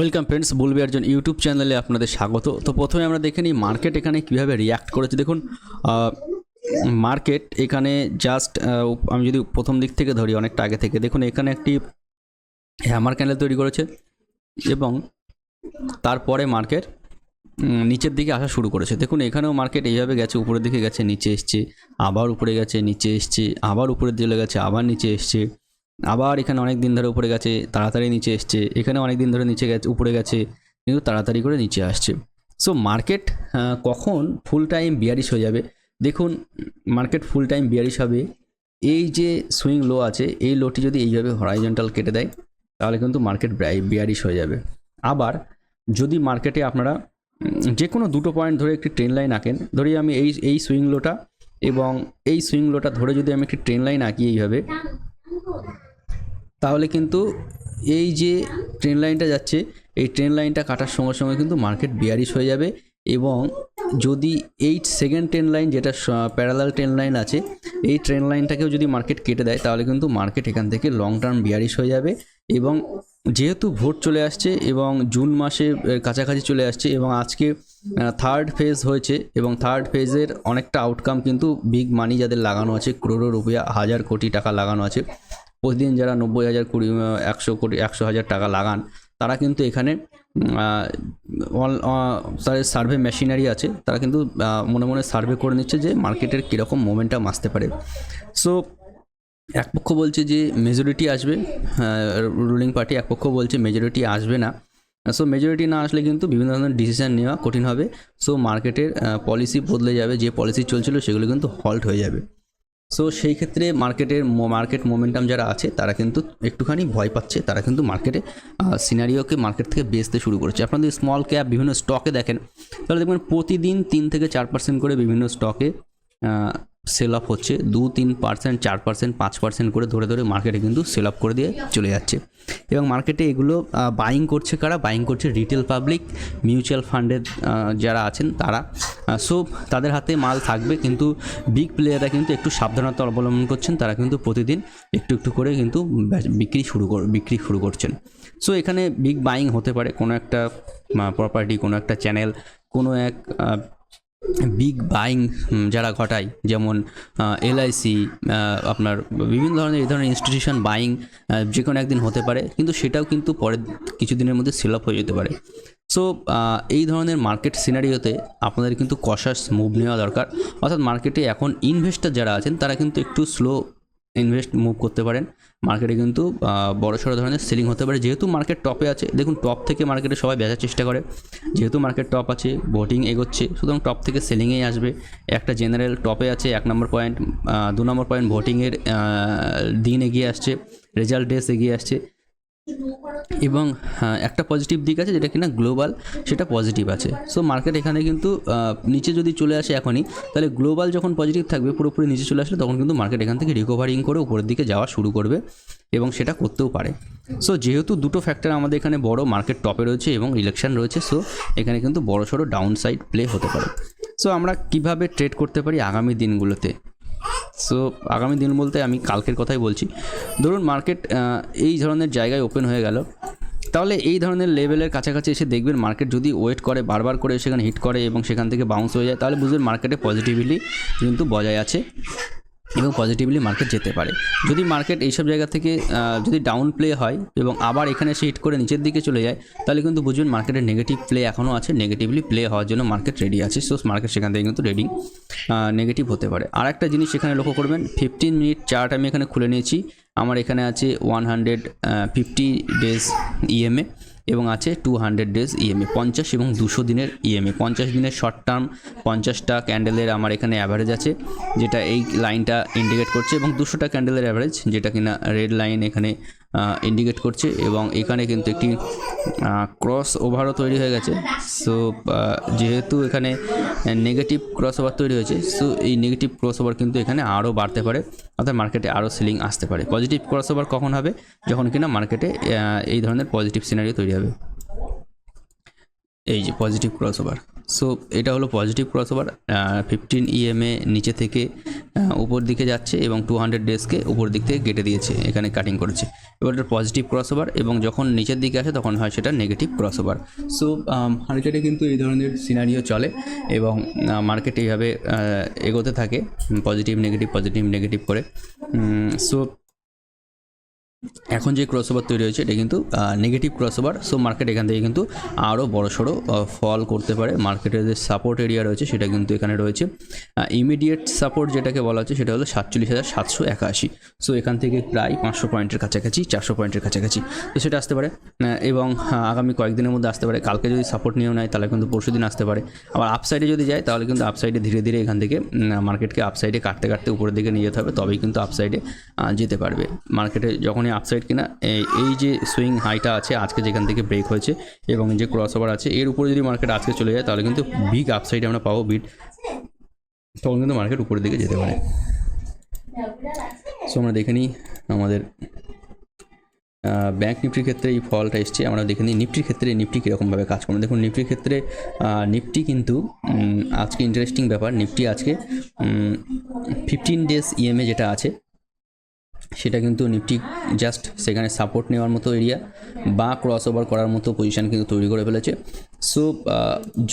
Welcome friends বলবি একজন YouTube চ্যানেলে আপনাদের স্বাগত। তো প্রথমে আমরা দেখে নিই মার্কেট এখানে কীভাবে রিয়াক্ট করেছে। দেখুন মার্কেট এখানে জাস্ট আমি যদি প্রথম দিক থেকে ধরি, অনেকটা আগে থেকে। দেখুন, এখানে একটি হ্যামার ক্যান্ডেল তৈরি করেছে এবং তারপরে মার্কেট নিচের দিকে আসা শুরু করেছে। দেখুন, এখানেও মার্কেট এইভাবে গেছে, উপরের দিকে গেছে, নিচে এসছে, আবার উপরে গেছে, নিচে এসছে, আবার উপরে চলে গেছে, আবার নিচে এসছে। আবার এখানে অনেক দিন ধরে উপরে গেছে, তাড়াতাড়ি নিচে এসছে। এখানে অনেক দিন ধরে নিচে গেছে, উপরে গেছে, কিন্তু তাড়াতাড়ি করে নিচে আসছে। সো মার্কেট কখন ফুল টাইম বিয়ারিশ হয়ে যাবে? দেখুন মার্কেট ফুল টাইম বিয়ারিশ হবে। এই যে সুইং লো আছে, এই লোটি যদি এইভাবে হরাইজন্টাল কেটে দেয়, তাহলে কিন্তু মার্কেট বিয়ারিশ হয়ে যাবে। আবার, যদি মার্কেটে আপনারা যে কোনো দুটো পয়েন্ট ধরে একটি ট্রেন লাইন আঁকেন, ধরি আমি এই এই সুইং লোটা এবং এই সুইং লোটা ধরে যদি আমি একটি ট্রেন লাইন আঁকি এইভাবে তাহলে কিন্তু এই যে ট্রেন লাইনটা যাচ্ছে, এই ট্রেন লাইনটা কাটার সঙ্গে সঙ্গে কিন্তু মার্কেট বিয়ারিশ হয়ে যাবে এবং যদি এই সেকেন্ড ট্রেন লাইন যেটা প্যারালাল ট্রেন লাইন আছে, এই ট্রেন লাইনটাকেও যদি মার্কেট কেটে দেয়, তাহলে কিন্তু মার্কেট এখান থেকে লং টার্ম বিয়ারিশ হয়ে যাবে এবং যেহেতু ভোট চলে আসছে এবং জুন মাসে কাছাকাছি চলে আসছে এবং আজকে থার্ড ফেজ হয়েছে এবং থার্ড ফেজের অনেকটা আউটকাম কিন্তু বিগ মানি যাদের লাগানো আছে ক্রোড়ো রুপিয়া, হাজার কোটি টাকা লাগানো আছে প্রতিদিন যারা নব্বই হাজার কুড়ি একশো কোটি একশো হাজার টাকা লাগান, তারা কিন্তু এখানে তাদের সার্ভে মেশিনারি আছে, তারা কিন্তু মনে মনে সার্ভে করে নিচ্ছে যে মার্কেটের কীরকম মোমেন্টাম আসতে পারে। সো এক পক্ষ বলছে যে মেজরিটি আসবে রুলিং পার্টি এক পক্ষ বলছে মেজরিটি আসবে না। সো মেজরিটি না আসলে কিন্তু বিভিন্ন ধরনের ডিসিশন নেওয়া কঠিন হবে। সো মার্কেটের পলিসি বদলে যাবে, যে পলিসি চলছিল সেগুলো কিন্তু হল্ট হয়ে যাবে। সো সেই ক্ষেত্রে মার্কেটের মার্কেট মোমেন্টাম যারা আছে, তারা কিন্তু একটুখানি ভয় পাচ্ছে। তারা কিন্তু মার্কেটে সিনারিওকে মার্কেট থেকে বেচতে শুরু করেছে। আপনারা যদি স্মল ক্যাপ বিভিন্ন স্টকে দেখেন, তাহলে দেখবেন প্রতিদিন তিন থেকে চার পার্সেন্ট করে বিভিন্ন স্টকে সেল আপ হচ্ছে। দু, তিন পার্সেন্ট চার পার্সেন্ট পাঁচ পার্সেন্ট করে ধরে ধরে মার্কেটে কিন্তু সেল আপ করে দিয়ে চলে যাচ্ছে। এবং মার্কেটে এগুলো বাইং করছে কারা? বাইং করছে রিটেল পাবলিক মিউচুয়াল ফান্ডের যারা আছেন তারা। সো তাদের হাতে মাল থাকবে কিন্তু বিগ প্লেয়াররা কিন্তু একটু সাবধানতা অবলম্বন করছেন। তারা কিন্তু প্রতিদিন একটু একটু করে কিন্তু বিক্রি শুরু কর, বিক্রি শুরু করছেন। সো এখানে বিগ বাইং হতে পারে। কোনো একটা প্রপার্টি কোনো একটা চ্যানেল কোনো এক বিগ বাইং যারা ঘটায়, যেমন এলআইসি আপনার বিভিন্ন ধরনের, এই ধরনের ইনস্টিটিউশন বাইং যে কোনো একদিন হতে পারে, কিন্তু সেটাও কিন্তু পরের কিছুদিনের মধ্যে সেল হয়ে যেতে পারে। সো এই ধরনের মার্কেট সিনারিওতে আপনাদের কিন্তু কশাস মুভ নেওয়া দরকার। অর্থাৎ মার্কেটে এখন ইনভেস্টার যারা আছেন, তারা কিন্তু একটু স্লো ইনভেস্ট মুভ করতে পারেন। মার্কেটে কিন্তু বড় সড়ো ধরনের সেলিং হতে পারে। যেহেতু মার্কেট টপে আছে, দেখুন টপ থেকে মার্কেটে সবাই বেচার চেষ্টা করে। যেহেতু মার্কেট টপ আছে ভোটিং এগোচ্ছে, সুতরাং টপ থেকে সেলিংয়েই আসবে। একটা জেনারেল টপে আছে, এক নম্বর পয়েন্ট দু নম্বর পয়েন্ট ভোটিংয়ের দিন এগিয়ে আসছে রেজাল্ট ডেস এগিয়ে আসছে। এবং হ্যাঁ, একটা পজিটিভ দিক আছে যেটা কিনা গ্লোবাল সেটা পজিটিভ আছে। সো মার্কেট এখানে কিন্তু নিচে যদি চলে আসে এখনই তাহলে গ্লোবাল যখন পজিটিভ থাকবে পুরোপুরি নিচে চলে আসলে তখন কিন্তু মার্কেট এখান থেকে রিকভারিং করে উপরের দিকে যাওয়া শুরু করবে এবং সেটা করতেও পারে। সো যেহেতু দুটো ফ্যাক্টর আমাদের এখানে বড় মার্কেট টপে রয়েছে এবং ইলেকশন রয়েছে সো এখানে কিন্তু বড় সড়ো ডাউন সাইড প্লে হতে পারে। সো আমরা কীভাবে ট্রেড করতে পারি আগামী দিনগুলোতে? সো আগামী দিন বলতে আমি কালকের কথাই বলছি। ধরুন মার্কেট এই ধরনের জায়গায় ওপেন হয়ে গেল। তাহলে এই ধরনের লেভেলের কাছাকাছি এসে দেখবেন মার্কেট যদি ওয়েট করে, বারবার করে সেখানে হিট করে এবং সেখান থেকে বাউন্স হয়ে যায়, তাহলে বুঝবেন মার্কেটে পজিটিভলি কিন্তু বজায় আছে। এবং পজিটিভলি মার্কেট যেতে পারে। যদি মার্কেট এইসব জায়গা থেকে যদি ডাউন প্লে হয় এবং আবার এখানে এসে হিট করে নিচের দিকে চলে যায়, তাহলে কিন্তু বুঝবেন মার্কেটের নেগেটিভ প্লে এখনও আছে নেগেটিভলি প্লে হওয়ার জন্য মার্কেট রেডি আছে। সো মার্কেট সেখান থেকে কিন্তু রেডিং নেগেটিভ হতে পারে। আর একটা জিনিস এখানে লক্ষ্য করবেন ফিফটিন মিনিট চার্ট আমি এখানে খুলে নিয়েছি। আমার এখানে আছে one hundred fifty days EMA এবং আছে টু হান্ড্রেড ডেজ ইএমএ পঞ্চাশ এবং দুশো দিনের ইএমএ পঞ্চাশ দিনের শর্ট টার্ম পঞ্চাশটা ক্যান্ডেলের আমার এখানে অ্যাভারেজ আছে, যেটা এই লাইনটা ইন্ডিকেট করছে এবং দুশোটা ক্যান্ডেলের অ্যাভারেজ যেটা কিনা রেড লাইন এখানে ইন্ডিকেট করছে এবং এখানে কিন্তু একটি ক্রস ওভারও তৈরি হয়ে গেছে। সো যেহেতু এখানে নেগেটিভ ক্রস ওভার তৈরি হয়েছে সো এই নেগেটিভ ক্রস ওভার কিন্তু এখানে আরও বাড়তে পারে, অর্থাৎ মার্কেটে আরও সেলিং আসতে পারে। পজিটিভ ক্রস ওভার কখন হবে? যখন কিনা মার্কেটে এই ধরনের পজিটিভ সিনারিও তৈরি হবে। এই যে পজিটিভ ক্রস ওভার সো এটা হলো পজিটিভ ক্রসওভার ফিফটিন ইএমএ নিচে থেকে উপর দিকে যাচ্ছে এবং টু হান্ড্রেড ডেজকে উপর দিক থেকে কেটে দিয়েছে, এখানে কাটিং করেছে। এবার এটা পজিটিভ ক্রসওভার এবং যখন নিচের দিকে আসে তখন হয় সেটা নেগেটিভ ক্রসওভার সো মার্কেটে কিন্তু এই ধরনের সিনারিও চলে এবং মার্কেট এইভাবে এগোতে থাকে পজিটিভ নেগেটিভ পজিটিভ নেগেটিভ করে। সো এখন যে ক্রসওভার তৈরি হয়েছে, এটা কিন্তু নেগেটিভ ক্রসওভার সো মার্কেট এখান থেকে কিন্তু আরও বড় সড়ো ফল করতে পারে। মার্কেটের যে সাপোর্ট এরিয়া রয়েছে, সেটা কিন্তু এখানে রয়েছে। ইমিডিয়েট সাপোর্ট যেটাকে বলা হচ্ছে, সেটা হলো সাতচল্লিশ হাজার সাতশো একাশি। সো এখান থেকে প্রায় পাঁচশো পয়েন্টের কাছাকাছি, চারশো পয়েন্টের কাছাকাছি। তো সেটা আসতে পারে। এবং আগামী কয়েকদিনের মধ্যে আসতে পারে। কালকে যদি সাপোর্ট নিয়েও নেয়, তাহলে কিন্তু পরশু দিন আসতে পারে। আবার আপসাইডে যদি যায়, তাহলে কিন্তু আপসাইডে ধীরে ধীরে এখান থেকে মার্কেটকে আপসাইডে কাটতে কাটতে উপরের দিকে নিয়ে যেতে হবে। তবেই কিন্তু আপসাইডে যেতে পারবে। মার্কেটে যখনই আপসাইড কিনা এই যে সুইং হাইটা আছে, আজকে যেখান থেকে ব্রেক হয়েছে এবং যে ক্রস ওভার আছে, এর উপরে যদি মার্কেট আজকে চলে যায়, তাহলে কিন্তু বিগ আপসাইডে আমরা পাবো বিট তখন কিন্তু মার্কেট উপরের দিকে যেতে পারে। সো আমরা দেখে নিই আমাদের ব্যাংক নিফটির ক্ষেত্রে এই ফলটা এসছে। আমরা দেখে নিই নিফটির ক্ষেত্রে নিফটি কীরকমভাবে কাজ করবে। দেখুন নিফটির ক্ষেত্রে নিফটি কিন্তু আজকে ইন্টারেস্টিং ব্যাপার। নিফটি আজকে ফিফটিন ডেজ ইএমএ যেটা আছে সেটা কিন্তু নিফটি জাস্ট সেখানে সাপোর্ট নেওয়ার মতো এরিয়া বা ক্রস ওভার করার মতো পজিশন কিন্তু তৈরি করে ফেলেছে। সো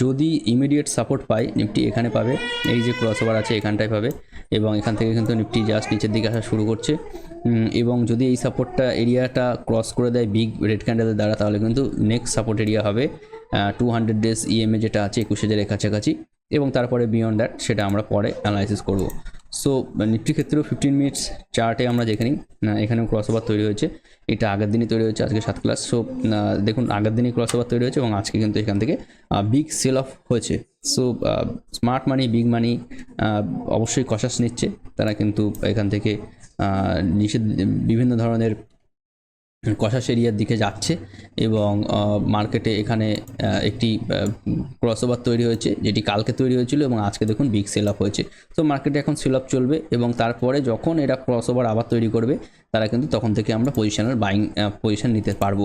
যদি ইমিডিয়েট সাপোর্ট পায়, নিফটি এখানে পাবে, এই যে ক্রস ওভার আছে এখানটায় পাবে এবং এখান থেকে কিন্তু নিফটি জাস্ট নিচের দিকে আসা শুরু করছে। এবং যদি এই সাপোর্টটা এরিয়াটা ক্রস করে দেয় বিগ রেড ক্যান্ডেলের দ্বারা, তাহলে কিন্তু নেক্সট সাপোর্ট এরিয়া হবে টু হান্ড্রেড ডেজ ইএমএ যেটা আছে, একুশ হাজারের কাছাকাছি। এবং তারপরে বিয়ন্ড দ্যাট সেটা আমরা পরে অ্যানালাইসিস করব। সো নিফটি ক্ষেত্রেও ফিফটিন মিনিটস চার্টে আমরা দেখে নিই এখানেও ক্রস ওভার তৈরি হয়েছে। এটা আগের দিনই তৈরি হয়েছে, আজকে সাত ক্লাস সো দেখুন, আগের দিনই ক্রস ওভার তৈরি হয়েছে এবং আজকে কিন্তু এখান থেকে বিগ সেল অফ হয়েছে। So smart money big money অবশ্যই কষাস নিচ্ছে। তারা কিন্তু এখান থেকে নিষেধ, বিভিন্ন ধরনের কষাস এরিয়ার দিকে যাচ্ছে এবং মার্কেটে এখানে একটি ক্রসওভার তৈরি হয়েছে, যেটি কালকে তৈরি হয়েছিল এবং আজকে দেখুন বিগ সেল আপ হয়েছে। তো মার্কেটে এখন সেল আপ চলবে এবং তারপরে যখন এরা ক্রসওভার আবার তৈরি করবে, তারা কিন্তু তখন থেকে আমরা পজিশনাল বাইং পজিশন নিতে পারব।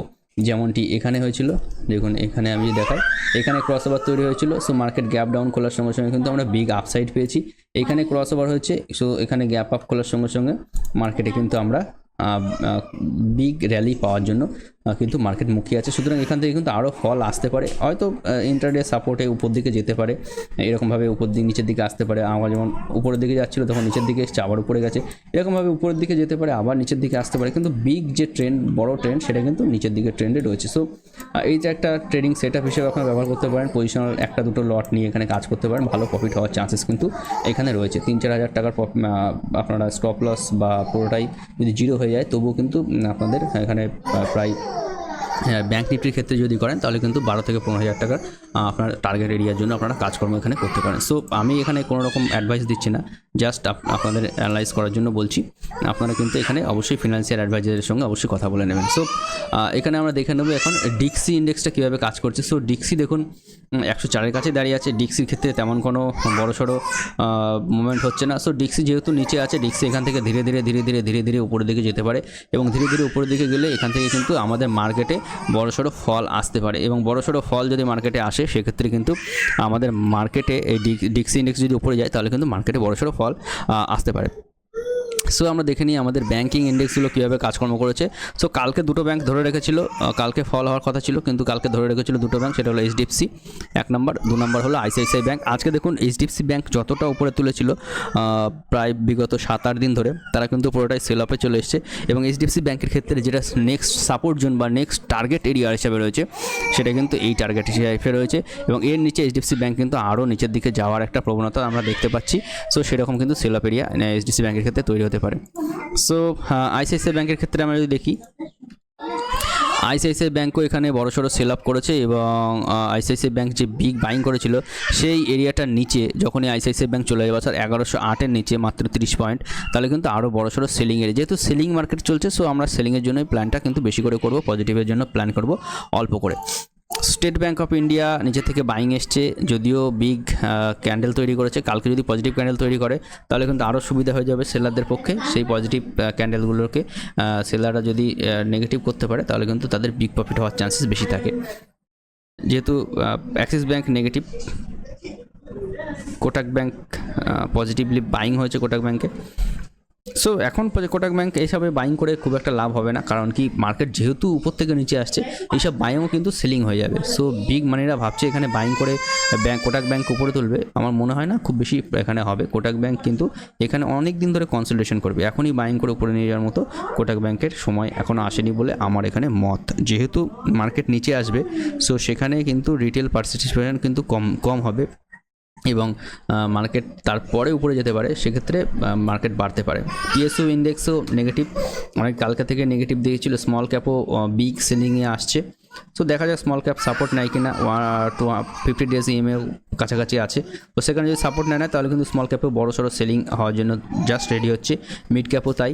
যেমনটি এখানে হয়েছিল, দেখুন এখানে আমি দেখাই, এখানে ক্রসওভার তৈরি হয়েছিল সো মার্কেট গ্যাপ ডাউন খোলার সঙ্গে সঙ্গে কিন্তু আমরা বিগ আপসাইড পেয়েছি। এখানে ক্রসওভার হয়েছে সো এখানে গ্যাপ আপ খোলার সঙ্গে সঙ্গে মার্কেটে কিন্তু আমরা বিগ র্যালি পাওয়ার জন্য। কিন্তু মার্কেট মুখিয়ে আছে। সুতরাং এখান থেকে কিন্তু আরও ফল আসতে পারে। হয়তো ইন্টারডে সাপোর্টে উপর দিকে যেতে পারে। এরকমভাবে উপর দিকে নিচের দিকে আসতে পারে। আমার যেমন উপরের দিকে যাচ্ছিল, তখন নিচের দিকে এসছে, আবার উপরে গেছে। এরকমভাবে উপরের দিকে যেতে পারে, আবার নিচের দিকে আসতে পারে। কিন্তু বিগ যে ট্রেন্ড বড় ট্রেন্ড সেটা কিন্তু নিচের দিকে ট্রেন্ডে রয়েছে। সো এই যে একটা ট্রেডিং সেট আপ হিসেবে আপনারা ব্যবহার করতে পারেন পজিশনাল একটা দুটো লট নিয়ে এখানে কাজ করতে পারেন, ভালো প্রফিট হওয়ার চান্সেস কিন্তু এখানে রয়েছে। তিন চার হাজার টাকার আপনারা স্টপ লস বা পুরোটাই যদি জিরো হয়ে যায়, তবুও কিন্তু আপনাদের এখানে প্রায় ব্যাঙ্ক নিফটির ক্ষেত্রে যদি করেন, তাহলে কিন্তু বারো থেকে পনেরো হাজার টাকার আপনার টার্গেট এরিয়ার জন্য আপনারা কাজকর্ম এখানে করতে পারেন। সো আমি এখানে কোনো রকম অ্যাডভাইস দিচ্ছি না জাস্ট আপনাদের অ্যানালাইজ করার জন্য বলছি। আপনারা কিন্তু এখানে অবশ্যই ফিনান্সিয়াল অ্যাডভাইজারের সঙ্গে অবশ্যই কথা বলে নেবেন। সো এখানে আমরা দেখে নেব এখন ডিক্সি ইন্ডেক্সটা কীভাবে কাজ করছে। সো ডিক্সি দেখুন একশো চারের কাছে দাঁড়িয়ে আছে। ডিক্সির ক্ষেত্রে তেমন কোনো বড় সড়ো মুভমেন্ট হচ্ছে না। সো ডিক্সি যেহেতু নিচে আছে ডিক্সি এখান থেকে ধীরে ধীরে ধীরে ধীরে ধীরে ধীরে উপরের দিকে যেতে পারে। এবং ধীরে ধীরে উপরের দিকে গেলে এখান থেকে কিন্তু আমাদের মার্কেটে বড় সড়ো ফল আসতে পারে এবং বড় সড়ো ফল যদি মার্কেটে আসে, সেক্ষেত্রে কিন্তু আমাদের মার্কেটে এই ডিক্সি ইন্ডেক্স যদি উপরে যায়, তাহলে কিন্তু মার্কেটে বড়সড় ফল আসতে পারে। সো আমরা দেখে নিই আমাদের ব্যাঙ্কিং ইন্ডেক্সগুলো কীভাবে কাজকর্ম করেছে। সো কালকে দুটো ব্যাংক ধরে রেখেছিল কালকে ফল হওয়ার কথা ছিল, কিন্তু কালকে ধরে রেখেছিল দুটো ব্যাংক সেটা হলো এইচডিএফসি এক নম্বর দু নম্বর হলো আইসিআইসিআই ব্যাংক আজকে দেখুন এইচডিএফসি ব্যাংক যতটা উপরে তুলেছিল প্রায় বিগত সাত আট দিন ধরে, তারা কিন্তু পুরোটাই সেল আপে চলে এসছে। এবং এইচডিএফসি ব্যাংকের ক্ষেত্রে যেটা নেক্সট সাপোর্ট জোন বা নেক্সট টার্গেট এরিয়া হিসাবে রয়েছে, সেটা কিন্তু এই টার্গেট হিসাবে রয়েছে। এবং এর নিচে এইচডিএফসি ব্যাংক কিন্তু আরও নিচের দিকে যাওয়ার একটা প্রবণতা আমরা দেখতে পাচ্ছি। সো সেরকম কিন্তু সেল আপ এরিয়া এইচডিএফসি ব্যাংকের ক্ষেত্রে তৈরি হতে পারে। সো আইসিআইসিআই ব্যাংকের ক্ষেত্রে আমরা যদি দেখি আইসিআইসিআই ব্যাঙ্কও এখানে বড় সড়ো সেল আপ করেছে এবং আইসিআইসিআই ব্যাংক যে বিগ বাইং করেছিল, সেই এরিয়াটার নিচে যখনই আইসিআইসিআই ব্যাংক চলে যাবে, অর্থাৎ এগারোশো আটের নিচে মাত্র তিরিশ পয়েন্ট, তাহলে কিন্তু আরও বড় সড়ো সেলিং এরিয়া যেহেতু সেলিং মার্কেট চলছে সো আমরা সেলিংয়ের জন্যই প্ল্যানটা কিন্তু বেশি করে করব পজিটিভের জন্য প্ল্যান করব, অল্প করে। স্টেট ব্যাঙ্ক অফ ইন্ডিয়া নিজে থেকে বাইং এসছে, যদিও বিগ ক্যান্ডেল তৈরি করেছে। কালকে যদি পজিটিভ ক্যান্ডেল তৈরি করে, তাহলে কিন্তু আরও সুবিধা হয়ে যাবে সেলারদের পক্ষে। সেই পজিটিভ ক্যান্ডেলগুলোকে সেলাররা যদি নেগেটিভ করতে পারে, তাহলে কিন্তু তাদের বিগ প্রফিট হওয়ার চান্সেস বেশি থাকে। যেহেতু Axis bank negative Kotak bank positively buying হয়েছে কোটাক ব্যাংকে সো এখন কোটাক ব্যাংক এইসবে বাইং করে খুব একটা লাভ হবে না, কারণ কি মার্কেট যেহেতু উপর থেকে নিচে আসছে এইসব বাইংও কিন্তু সেলিং হয়ে যাবে। সো বিগ মানিরা ভাবছে এখানে বাইং করে ব্যাংক কোটাক ব্যাংক উপরে তুলবে। আমার মনে হয় না খুব বেশি এখানে হবে। কোটাক ব্যাংক কিন্তু এখানে অনেক দিন ধরে কনসেন্ট্রেশন করবে। এখনই বাইং করে উপরে নিয়ে যাওয়ার মতো কোটাক ব্যাংকের সময় এখনও আসেনি বলে আমার এখানে মত। যেহেতু মার্কেট নিচে আসবে সো সেখানে কিন্তু রিটেল পার্টিসিপেশন কিন্তু কম কম হবে। এবং মার্কেট তারপরে উপরে যেতে পারে, সেক্ষেত্রে মার্কেট বাড়তে পারে। পিএসইউ ইন্ডেক্সও নেগেটিভ অনেক কালকে থেকে নেগেটিভ দিয়েছিল। স্মল ক্যাপও বিগ সেলিংয়ে আসছে। তো দেখা যাক স্মল ক্যাপ সাপোর্ট নেয় কিনা। টু ফিফটি ডেজ ইএমএ কাছাকাছি আছে। তো সেখানে যদি সাপোর্ট নেয় না তাহলে কিন্তু স্মল ক্যাপেও বড় সড়ো সেলিং হওয়ার জন্য জাস্ট রেডি হচ্ছে। মিড ক্যাপও তাই।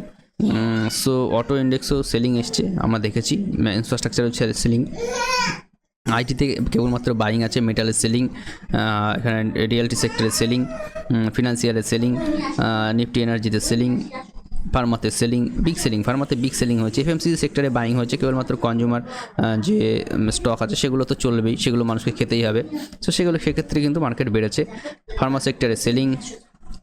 সো অটো ইন্ডেক্সও সেলিং এসছে। আমরা দেখেছি। ইনফ্রাস্ট্রাকচারও সেলিং আইটিতে কেবলমাত্র বাইং আছে মেটালের সেলিং এখানে রিয়েলটি সেক্টরের সেলিং ফিনান্সিয়ালের সেলিং নিফটি এনার্জিতে সেলিং ফার্মাতে সেলিং বিগ সেলিং ফার্মাতে বিগ সেলিং হয়েছে। এফএমসি সেক্টরে বাইং হয়েছে, কেবলমাত্র কনজিউমার যে স্টক আছে, সেগুলো তো চলবেই, সেগুলো মানুষকে খেতেই হবে। তো সেগুলো সেক্ষেত্রে কিন্তু মার্কেট বেড়েছে। ফার্মা সেক্টরে সেলিং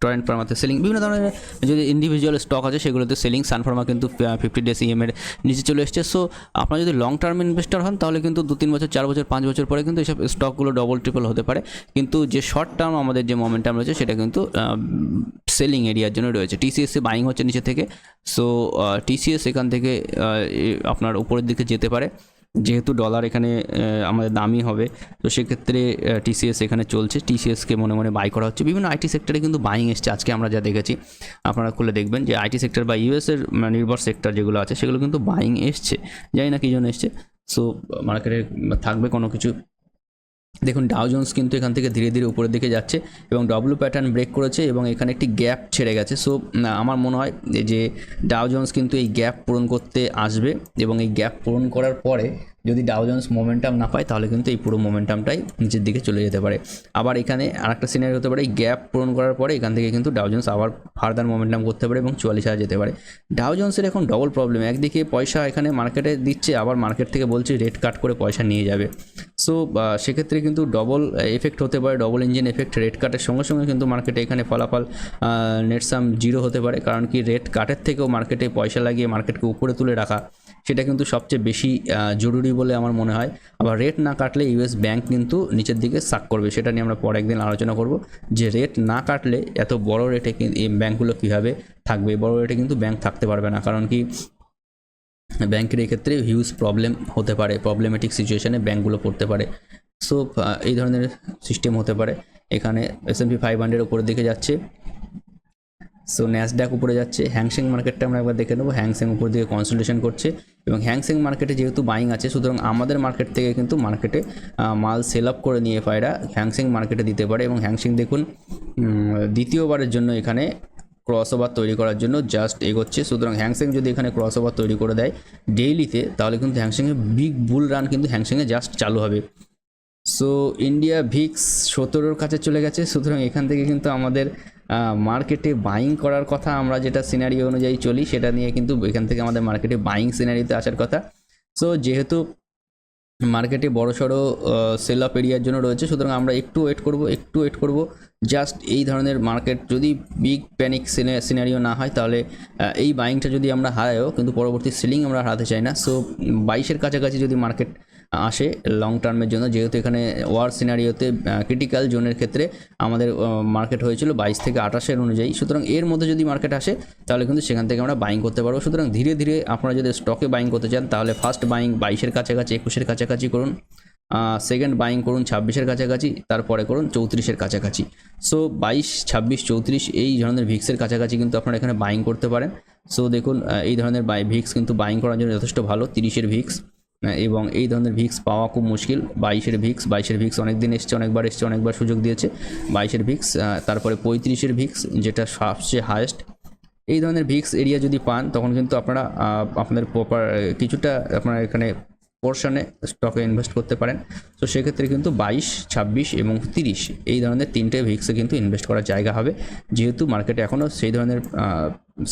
টরেন্ট ফার্মাতে সেলিং বিভিন্ন ধরনের যদি ইন্ডিভিজুয়াল স্টক আছে, সেগুলোতে সেলিং সানফার্মা কিন্তু ফিফটি ডেস ইএমের নিচে চলে এসছে। সো আপনারা যদি লং টার্ম ইনভেস্টর হন, তাহলে কিন্তু দু, তিন বছর, চার বছর, পাঁচ বছর পরে কিন্তু এইসব স্টকগুলো ডবল ট্রিপল হতে পারে। কিন্তু যে শর্ট টার্ম আমাদের যে মোমেন্টাম রয়েছে, সেটা কিন্তু সেলিং এরিয়ার জন্য রয়েছে। টিসিএসে বাইং হচ্ছে নিচে থেকে। সো টিসিএস এখান থেকে আপনার উপরের দিকে যেতে পারে। যেহেতু ডলার এখানে আমাদের দামি হবে, তো সেক্ষেত্রে টিসিএস এখানে চলছে। টিসিএসকে মনে মনে বাই করা হচ্ছে। বিভিন্ন আইটি সেক্টরে কিন্তু বাইং এসছে। আজকে আমরা যা দেখেছি, আপনারা খুলে দেখবেন যে আইটি সেক্টর বা ইউএসের নির্ভর সেক্টর যেগুলো আছে, সেগুলো কিন্তু বাইং এসছে। যাই না কী জন্য এসছে। সো মার্কেটে থাকবে কোনো কিছু। দেখুন ডাও জোন্স কিন্তু এখান থেকে ধীরে ধীরে উপরের দিকে যাচ্ছে এবং ডব্লু প্যাটার্ন ব্রেক করেছে এবং এখানে একটি গ্যাপ ছেড়ে গেছে। সো আমার মনে হয় যে ডাও জোন্স কিন্তু এই গ্যাপ পূরণ করতে আসবে এবং এই গ্যাপ পূরণ করার পরে যদি ডাও জোন্স মোমেন্টাম না পায়, তাহলে কিন্তু এই পুরো মোমেন্টামটাই নিচের দিকে চলে যেতে পারে। আবার এখানে আরেকটা সিনারি হতে পারে, এই গ্যাপ পূরণ করার পরে এখান থেকে কিন্তু ডাও জোন্স আবার ফার্দার মোমেন্টাম করতে পারে এবং চুয়াল্লিশ হাজার যেতে পারে। ডাও জোন্সের এখন ডবল প্রবলেম একদিকে পয়সা এখানে মার্কেটে দিচ্ছে, আবার মার্কেট থেকে বলছে রেট কাট করে পয়সা নিয়ে যাবে। সো সেক্ষেত্রে কিন্তু ডবল এফেক্ট হতে পারে ডবল ইঞ্জিন এফেক্ট রেট কাটের সঙ্গে সঙ্গে কিন্তু মার্কেটে এখানে ফলাফল নেটসাম জিরো হতে পারে। কারণ কি রেট কাটের থেকেও মার্কেটে পয়সা লাগিয়ে মার্কেটকে উপরে তুলে রাখা, সেটা কিন্তু সবচেয়ে বেশি জরুরি বলে আমার মনে হয়। আবার রেট না কাটলে ইউএস ব্যাংক কিন্তু নিচের দিকে সাক করবে, সেটা নিয়ে আমরা পরে একদিন আলোচনা করব। যে রেট না কাটলে এত বড় রেটে এই ব্যাংকগুলো কীভাবে থাকবে? বড় রেটে কিন্তু ব্যাংক থাকতে পারবে না। কারণ কি ব্যাংকের এক্ষেত্রে হিউজ প্রবলেম হতে পারে প্রবলেমেটিক সিচুয়েশনে ব্যাঙ্কগুলো পড়তে পারে। সো এই ধরনের সিস্টেম হতে পারে। এখানে S and P five hundred উপরের দিকে যাচ্ছে। সো ন্যাসডাক উপরে যাচ্ছে। হ্যাংসেং মার্কেটটা আমরা একবার দেখে নেব। হ্যাংসেং উপর দিকে কনসেন্ট্রেশন করছে এবং হ্যাংসেং মার্কেটে যেহেতু বাইং আছে, সুতরাং আমাদের মার্কেট থেকে কিন্তু মার্কেটে মাল সেল আপ করে নিয়ে ফায়রা হ্যাংসেং মার্কেটে দিতে পারে এবং হ্যাংসেং দেখুন দ্বিতীয়বারের জন্য এখানে ক্রস ওভার তৈরি করার জন্য জাস্ট এগোচ্ছে। সুতরাং হ্যাংসেং যদি এখানে ক্রস ওভার তৈরি করে দেয় ডেইলিতে, তাহলে কিন্তু হ্যাংসেংয়ে বিগ বুল রান কিন্তু হ্যাংসেংয়ে জাস্ট চালু হবে। সো, ইন্ডিয়া ভিক্স সতেরোর কাছে চলে গেছে। সুতরাং এখান থেকে কিন্তু আমাদের মার্কেটে বাইং করার কথা আমরা যেটা সিনারি অনুযায়ী চলি, সেটা নিয়ে কিন্তু এখান থেকে আমাদের মার্কেটে বাইং সিনারিতে আসার কথা। সো, যেহেতু মার্কেটে বড় সড়ো সেল আপ এরিয়ার জন্য রয়েছে। সুতরাং আমরা একটু ওয়েট করব, একটু ওয়েট করব। জাস্ট এই ধরনের মার্কেট যদি বিগ প্যানিক সিনারিও না হয়, তাহলে এই বাইংটা যদি আমরা হারাইও কিন্তু পরবর্তী সেলিং আমরা হারাতে চাই না। সো বাইশের কাছাকাছি যদি মার্কেট আসে লং টার্মের জন্য। যেহেতু এখানে ওয়ার সিনারিওতে ক্রিটিক্যাল জোনের ক্ষেত্রে আমাদের মার্কেট হয়েছিল বাইশ থেকে আঠাশের অনুযায়ী। সুতরাং এর মধ্যে যদি মার্কেট আসে, তাহলে কিন্তু সেখান থেকে আমরা বাইং করতে পারব। সুতরাং ধীরে ধীরে আপনারা যদি স্টকে বাইং করতে চান, তাহলে ফার্স্ট বাইং বাইশের কাছাকাছি, একুশের কাছাকাছি করুন। সেকেন্ড বাইং করুন ছাব্বিশের কাছাকাছি, তারপরে করুন চৌত্রিশের কাছাকাছি। সো বাইশ, ছাব্বিশ, চৌত্রিশ, এই ধরনের ভিক্সের কাছাকাছি কিন্তু আপনারা এখানে বাইং করতে পারেন। সো দেখুন এই ধরনের বাই ভিক্স কিন্তু বাইং করার জন্য যথেষ্ট ভালো, তিরিশের ভিক্স এবং এই ধরনের ভিক্স পাওয়া খুব মুশকিল। বাইশের ভিক্স বাইশের ভিক্স অনেক দিন এসছে, অনেকবার এসছে, অনেকবার সুযোগ দিয়েছে। বাইশের ভিক্স তারপরে পঁয়ত্রিশের ভিক্স, যেটা সবচেয়ে হায়েস্ট এই ধরনের ভিক্স এরিয়া যদি পান, তখন কিন্তু আপনারা আপনাদের প্রপার কিছুটা আপনার এখানে পোর্শনে স্টকে ইনভেস্ট করতে পারেন। তো সেক্ষেত্রে কিন্তু বাইশ, ছাব্বিশ এবং তিরিশ এই ধরনের তিনটে ভিক্সে কিন্তু ইনভেস্ট করার জায়গা হবে। যেহেতু মার্কেটে এখনও সেই ধরনের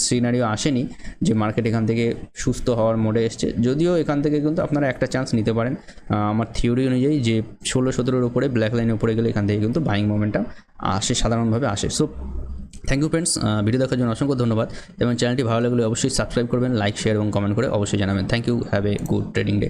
সিনারিও আসেনি যে মার্কেট এখান থেকে সুস্থ হওয়ার মোডে এসছে। যদিও এখান থেকে কিন্তু আপনারা একটা চান্স নিতে পারেন। আমার থিওরি অনুযায়ী যে ষোলো, সতেরোর উপরে ব্ল্যাক লাইনের উপরে গেলে এখান থেকে কিন্তু বাইং মোমেন্টটা আসে, সাধারণভাবে আসে। So thank you friends video দেখার জন্য অসংখ্য ধন্যবাদ। এবং চ্যানেলটি ভালো লাগলে অবশ্যই সাবস্ক্রাইব করবেন লাইক শেয়ার এবং কমেন্ট করে অবশ্যই জানাবেন। Thank you have a good trading day